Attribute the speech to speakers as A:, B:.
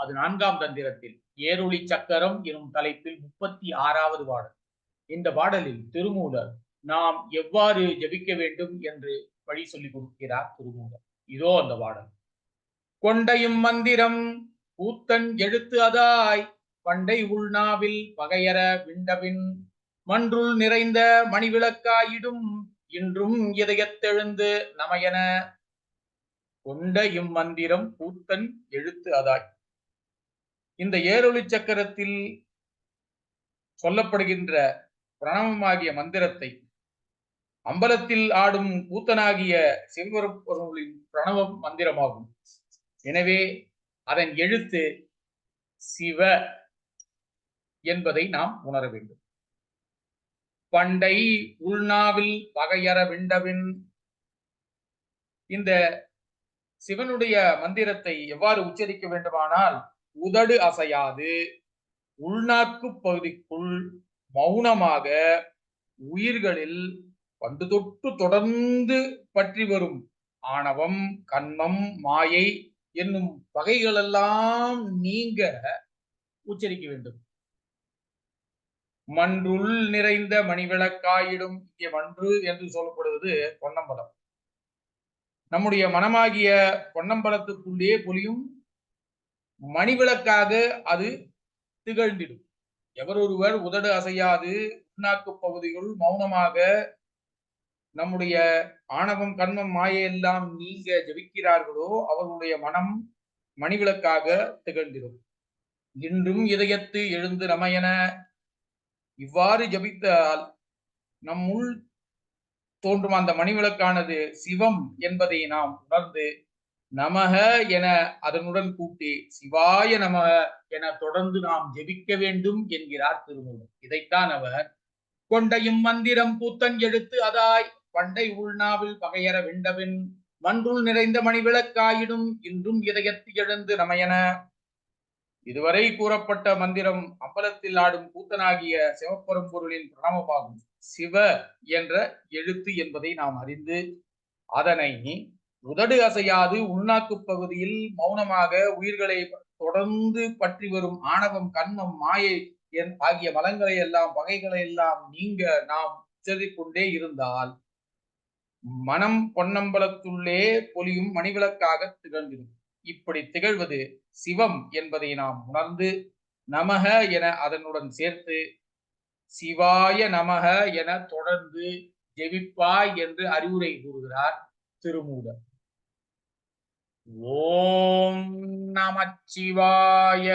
A: அது நான்காம் தந்திரத்தில். ஏருளி சக்கரம் எனும் தலைப்பில் முப்பத்தி ஆறாவது பாடல். இந்த பாடலில் திருமூலர் நாம் எவ்வாறு ஜெபிக்க வேண்டும்? என்று வழி சொல்லிக் கொடுக்கிறார் திருமூலர். இதோ அந்த பாடல். கொண்டையும் மந்திரம் கூத்தன் எழுத்து அதாய் பண்டை உள்நாவில் பகையற விண்டபின் மன்றுள் நிறைந்த மணிவிளக்காயிடும் இன்றும் இதயத்தெழுந்து நமையன. கொண்ட இம்மந்திரம் கூத்தன் எழுத்து அதாய். இந்த ஏரொளி சக்கரத்தில் சொல்லப்படுகின்ற பிரணவமாகிய மந்திரத்தை அம்பலத்தில் ஆடும் கூத்தனாகிய சிவபெருமானின் பிரணவ மந்திரமாகும். எனவே அதன் எழுத்து சிவ என்பதை நாம் உணர வேண்டும். பண்டை உள்நாவில் பகையற விண்டவின் இந்த சிவனுடைய மந்திரத்தை எவ்வாறு உச்சரிக்க வேண்டுமானால் உதடு அசையாது. உள்நாக்கு பகுதிக்குள் மௌனமாக உயிர்களில் பண்டு தொட்டு தொடர்ந்து பற்றி வரும் ஆணவம் கண்மம் மாயை என்னும் வகைகளெல்லாம் நீங்க உச்சரிக்க வேண்டும். மன்றுள் நிறைந்த மணிவிளக்காயிடும் இங்கே மன்று என்று சொல்லப்படுவது பொன்னம்பலம். நம்முடைய மனமாகிய பொன்னம்பலத்துக்குள்ளே பொலியும் மணிவிளக்காக அது திகழ்ந்திடும். எவரொருவர் உதடு அசையாது உள்நாக்கு பகுதிகள் மௌனமாக நம்முடைய ஆணவம் கண்மம் மாயையெல்லாம் நீங்க ஜபிக்கிறார்களோ அவர்களுடைய மனம் மணிவிளக்காக திகழ்ந்திடும். இன்றும் இதயத்து எழுந்து நமையன இவ்வாறு ஜபித்தால் நம்முள் தோன்றும் அந்த மணிவிளக்கானது சிவம் என்பதை நாம் உணர்ந்து நமக என அதனுடன் கூட்டி சிவாய நமக என தொடர்ந்து நாம் ஜெபிக்க வேண்டும் என்கிறார் திருமூலர். இதைத்தான் அவர் கொண்டையும் மந்திரம் பூத்தன் எழுத்து அதாய் பண்டை உள்நாவில் பகையற விண்டவின் மன்றுள் நிறைந்த மணி விளக்காயிடும் இன்றும் இதயத்து எழுந்து நமையன. இதுவரை கூறப்பட்ட மந்திரம் அம்பலத்தில் ஆடும் கூத்தனாகிய சிவப்பெரும் பொருளின் பிரணவமாகும் சிவ என்ற எழுத்து என்பதை நாம் அறிந்து அதனை உதடு அசையாது உள்நாக்கு பகுதியில் மௌனமாக உயிர்களை தொடர்ந்து பற்றி வரும் ஆணவம் கண்மம் மாயை என் ஆகிய மலங்களை எல்லாம் வகைகளை எல்லாம் நீங்க நாம் உச்சரிக்கொண்டே இருந்தால் மனம் பொன்னம்பலத்துள்ளே பொலியும் மணிவிளக்காக திகழ்ந்திடும். இப்படி திகழ்வது சிவம் என்பதை நாம் உணர்ந்து நமக என அதனுடன் சேர்த்து சிவாய நமக என தொடர்ந்து ஜெபிப்பாய் என்று அறிவுரை கூறுகிறார். திருமூலர் ஓம் நமச்சிவாய.